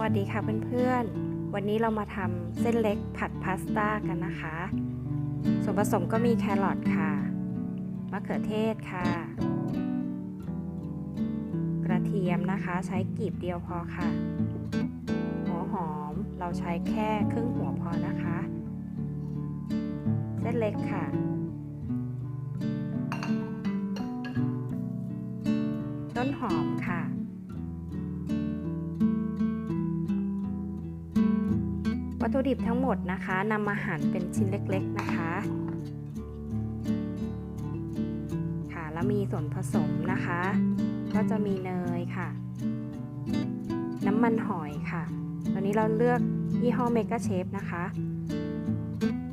วัสดีค่ะเพื่อนๆ วันนี้เรามาทำเส้นเล็กผัดพาสต้ากันนะคะ ส่วนผสมก็มีแครอทค่ะ มะเขือเทศค่ะ กระเทียมนะคะใช้กีบเดียวพอค่ะ หัวหอมเราใช้แค่ครึ่งหัวพอนะคะ เส้นเล็กค่ะต้นหอมค่ะ ตถุดิบทั้งหมดนะคะนำมาหั่นเป็นชิ้นเล็กๆนะคะ ค่ะแล้วมีส่วนผสมนะคะ ก็จะมีเนยค่ะ น้ำมันหอยค่ะ ตอนนี้เราเลือกยี่ห้อเมกาเชฟนะคะ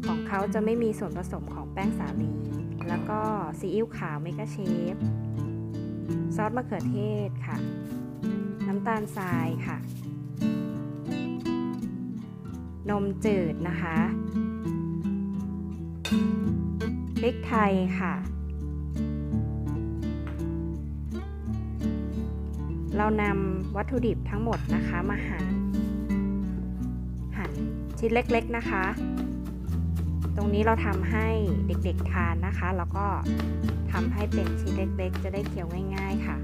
ของเขาจะไม่มีส่วนผสมของแป้งสาลี แล้วก็ซีอิ๊วขาวเมกาเชฟ ซอสมะเขือเทศค่ะ น้ำตาลทรายค่ะ นมจืดนะคะพริกไทยค่ะ เรานำวัตถุดิบทั้งหมดนะคะมาหั่น หั่นชิ้นเล็กๆนะคะ ตรงนี้เราทำให้เด็กๆทานนะคะ แล้วก็ทำให้เป็นชิ้นเล็กๆ จะได้เคี้ยวง่าย ๆค่ะ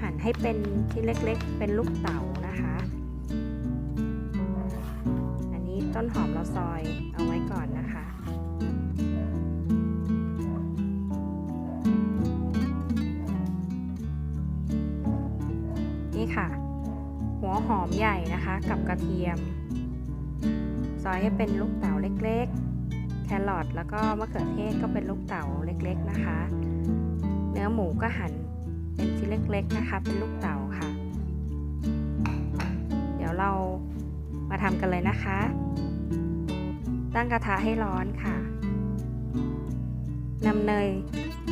หั่นให้เป็นชิ้นเล็กๆ เป็นลูกเต๋านะคะ ต้นหอมเราซอยเอาไว้ก่อนนะคะนี่ค่ะ หัวหอมใหญ่นะคะกับกระเทียม ซอยให้เป็นลูกเต๋าเล็กๆ แครอทแล้วก็มะเขือเทศก็เป็นลูกเต๋าเล็กๆนะคะ เนื้อหมูก็หั่นเป็นชิ้นเล็กๆนะคะ เป็นลูกเต๋าค่ะ เดี๋ยวเรา มาทำกันเลยนะคะ ตั้งกระทะให้ร้อนค่ะนำเนย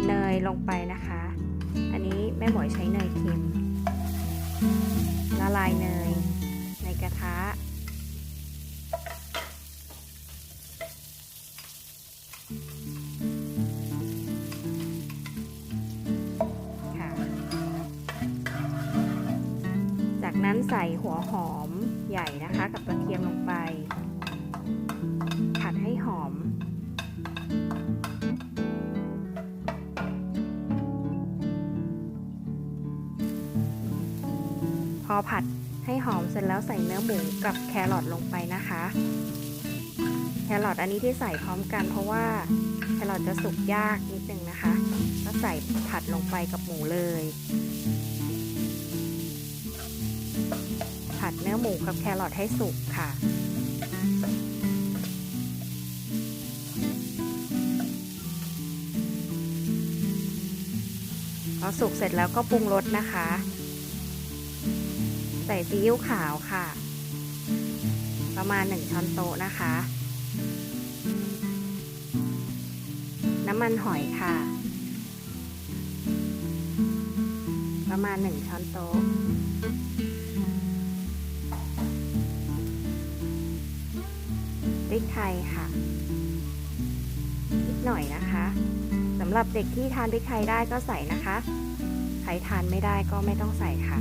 เนยลงไปนะคะ อันนี้แม่หมวยใช้เนยเค็มละลายเนยในกระทะค่ะจากนั้นใส่หัวหอม ใหญ่นะคะ กับกระเทียมลงไป ผัดให้หอม พอผัดให้หอมเสร็จแล้วใส่เนื้อหมูกับแครอทลงไปนะคะ แครอทอันนี้ที่ใส่พร้อมกันเพราะว่าแครอทจะสุกยากนิดนึงนะคะ ก็ใส่ผัดลงไปกับหมูเลย นื้อหมูกับแครอทให้สุกค่ะ พอสุกเสร็จแล้วก็ปรุงรสนะคะ ใส่ซีอิ๊วขาวค่ะ ประมาณ 1 ช้อนโต๊ะนะคะ น้ำมันหอยค่ะ ประมาณ 1 ช้อนโต๊ะ ริกไทยค่ะนิดหน่อยนะคะสำหรับเด็กที่ทานพริกไทยได้ก็ใส่นะคะใครทานไม่ได้ก็ไม่ต้องใส่ค่ะ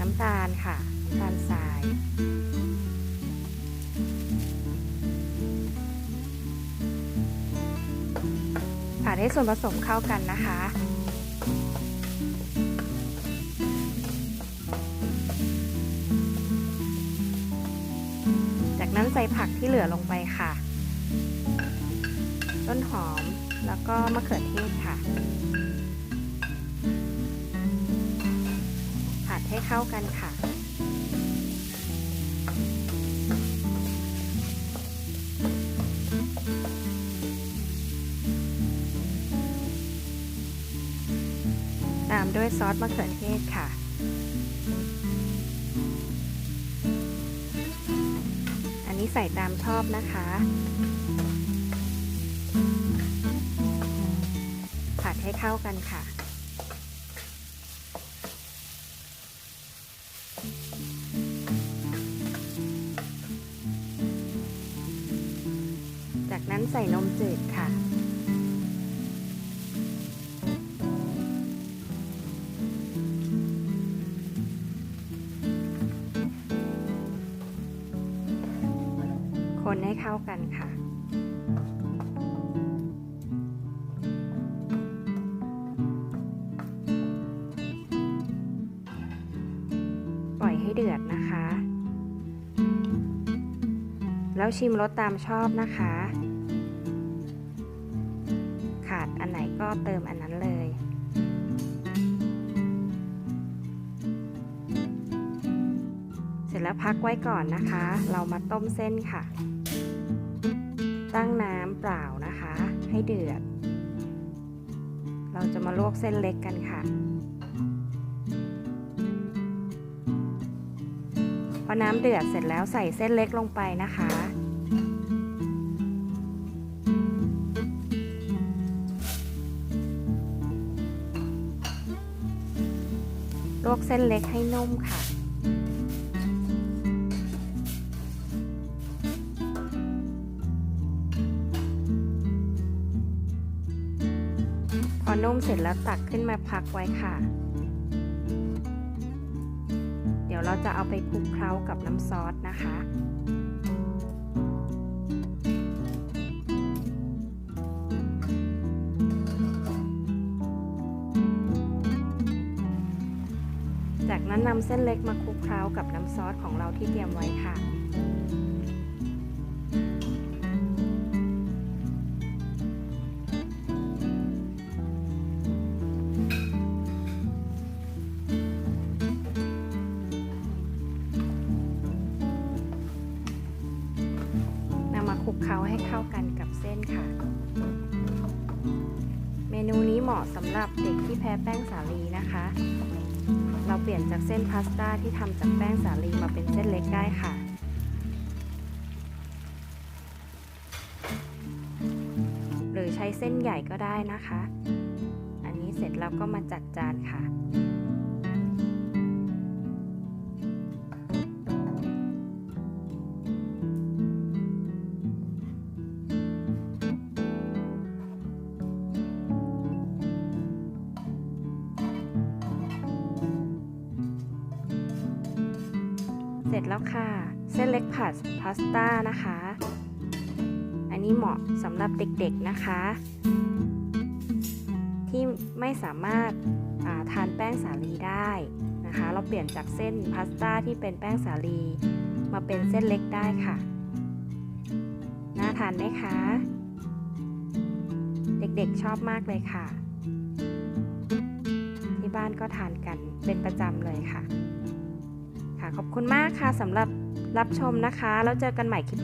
น้ำตาลค่ะน้ำตาลทรายผัดให้ส่วนผสมเข้ากันนะคะ นั้นใส่ผักที่เหลือลงไปค่ะ ต้นหอมแล้วก็มะเขือเทศค่ะ ผัดให้เข้ากันค่ะ ตามด้วยซอสมะเขือเทศค่ะ นี้ใส่ตามชอบนะคะ ผัดให้เข้ากันค่ะ จากนั้นใส่นมจืดค่ะ คนให้เข้ากันค่ะ ปล่อยให้เดือดนะคะ แล้วชิมรสตามชอบนะคะ ขาดอันไหนก็เติมอันนั้นเลยเสร็จแล้วพักไว้ก่อนนะคะ เรามาต้มเส้นค่ะ ตั้งน้ำเปล่านะคะ ให้เดือด เราจะมาลวกเส้นเล็กกันค่ะ พอน้ำเดือดเสร็จแล้วใส่เส้นเล็กลงไปนะคะลวกเส้นเล็กให้นุ่มค่ะ อนุ่มเสร็จแล้วตักขึ้นมาพักไว้ค่ะ เดี๋ยวเราจะเอาไปคลุกเคล้ากับน้ำซอสนะคะจากนั้นนำเส้นเล็กมาคลุกเคล้ากับน้ำซอสของเราที่เตรียมไว้ค่ะ ลุกเคล้าให้เข้ากันกับเส้นค่ะ เมนูนี้เหมาะสำหรับเด็กที่แพ้แป้งสาลีนะคะ เราเปลี่ยนจากเส้นพาสต้าที่ทำจากแป้งสาลีมาเป็นเส้นเล็กได้ค่ะหรือใช้เส้นใหญ่ก็ได้นะคะ อันนี้เสร็จแล้วก็มาจัดจานค่ะ จแล้วค่ะ เส้นเล็กผัดพาสต้านะคะ อันนี้เหมาะสำหรับเด็กๆนะคะ ที่ไม่สามารถาทานแป้งสาลีได้นะคะ เราเปลี่ยนจากเส้นพาสต้าที่เป็นแป้งสาลี มาเป็นเส้นเล็กได้ค่ะ น่าทานไหมคะ เด็กๆชอบมากเลยค่ะ ที่บ้านก็ทานกันเป็นประจำเลยค่ะ ค่ะ ขอบคุณมากค่ะสำหรับรับชมนะคะ แล้วเจอกันใหม่คลิปหน้า